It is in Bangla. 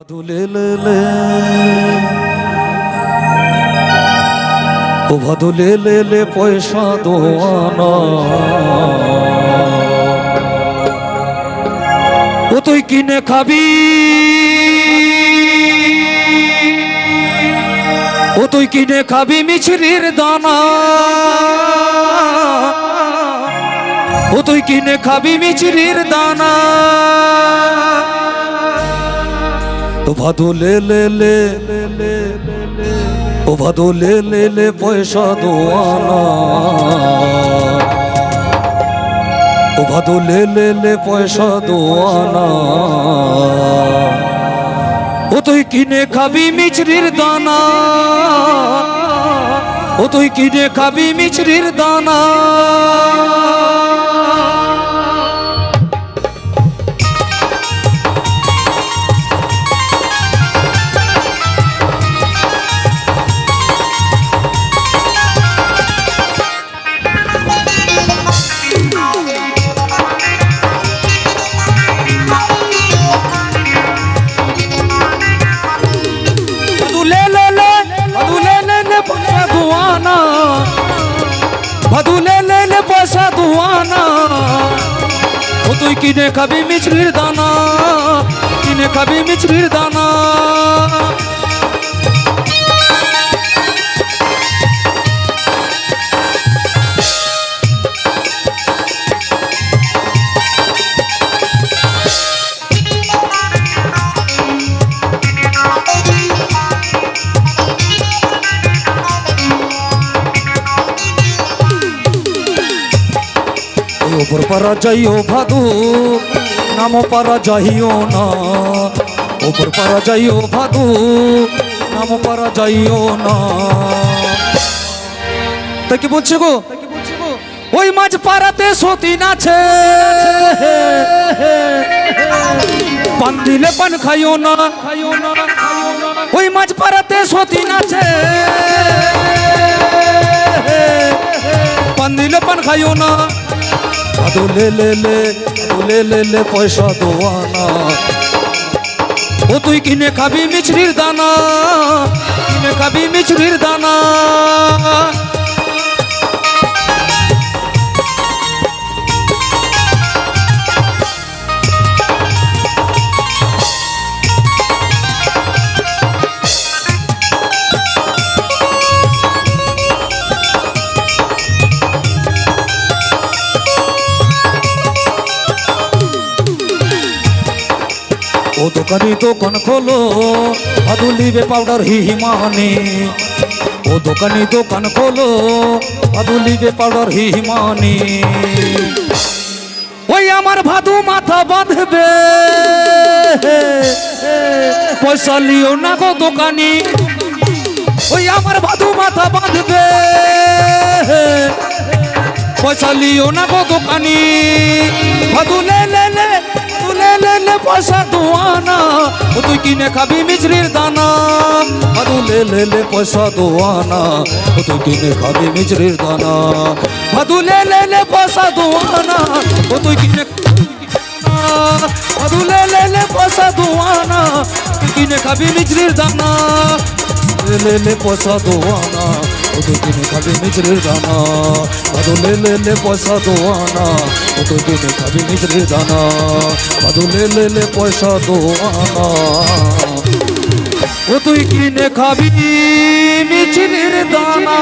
ও ভাদুলে লে লে পয়সা দোয়ানা। ও তুই কিনে খাবি। ও তুই কিনে খাবি মিছরির দানা। ও তুই কিনে খাবি মিছরির দানা। ভাদু লে লে লে ও ভাদু লে লে পয়সা দোয়ানা। ও ভাদু লে লে লে পয়সা দোয়ানা। ও তুই কিনে খাবি মিছরির দানা। ও তুই কিনে খাবি মিছরির দানা। ও তুই কিনে খাবি মিছরির দানা কিনে খাবি মিছরির দানা। ওপর পারা যাইও ভাদু নাম পারা যাইও না। ওপর পারা যাইও ভাদু নাম পারা যাইও না। তা কি বলছে গো? ওই মাছ পাড়াতে সতীন আছে। পান দিলে পান খাইও না। খাইও না ওই মাছ পাড়াতে সতীন আছে। পান দিলে পান খাইও না। আদু লেলে দোলে লেলে পয়সা দোয়ানা ও তুই কিনে খাবি মিছরির দানা, কিনে খাবি মিছরির দানা। ও দোকানি দোকান খোলো। আদু লিবে পাউডার হি হিমানি ও দোকানি দোকান খোলো। আদু লিবে পাউডার হি হিমানি ওই আমার ভাদু মাথা বাঁধবে। পয়সা লিও না গো দোকানি। ওই আমার ভাদু মাথা বাঁধবে। পয়সা লিও না গো দোকানি। ভাদু লে লে লে। ভাদু লে লে লে পয়সা দোয়ানা ও তুই কিনে খাবি মিছরির দানা ভাদু লে লে লে পয়সা দোয়ানা ও তুই কিনে খাবি মিছরির দানা ভাদু লে লে লে পয়সা দোয়ানা ও তুই কিনে ভাদু লে লে লে পয়সা দোয়ানা তুই কিনে খাবি মিছরির দানা লে লে লে পয়সা দোয়ানা ও তুই কিনে খাবি মিছরির দানা ভাদু লে লে লে পয়সা দোয়ানা কিনে খাবি মিছরির দানা ভাদু লে লে লে পয়সা দোয়ানা ও তুই কিনে খাবি মিছরির দানা।